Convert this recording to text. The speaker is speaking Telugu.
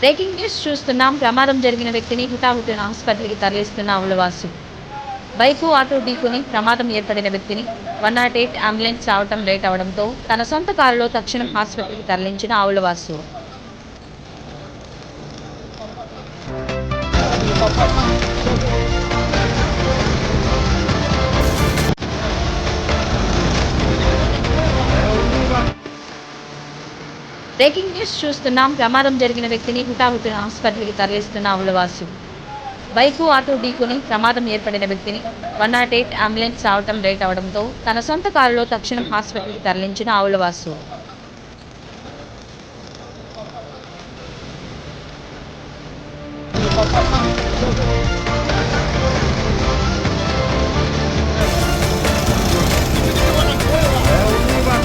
బ్రేకింగ్ న్యూస్ చూస్తున్నాం. ప్రమాదం జరిగిన వ్యక్తిని హుటాహుటిన ఆసుపత్రికి తరలిస్తున్న ఆవులవాసు బైకు ఆటో ఢీకొని ప్రమాదం ఏర్పడిన వ్యక్తిని వన్ నాట్ ఎయిట్ అంబులెన్స్ రావటం లేట్ అవడంతో తన సొంత కారులో తక్షణం ఆసుపత్రికి తరలించిన ఆవులవాసు బ్రేకింగ్ న్యూస్ చూస్తున్నాం. ప్రమాదం జరిగిన వ్యక్తిని హుటాహుటిన ఆసుపత్రికి తరలిస్తున్న ఆవులవాసు. బైకు ఆటో ఢీకొని ప్రమాదం ఏర్పడిన వ్యక్తిని వన్ నాట్ ఎయిట్ అంబులెన్స్ రావటం లేట్ అవడంతో తన సొంత కారులో తక్షణం ఆసుపత్రికి తరలించిన ఆవులవాసు.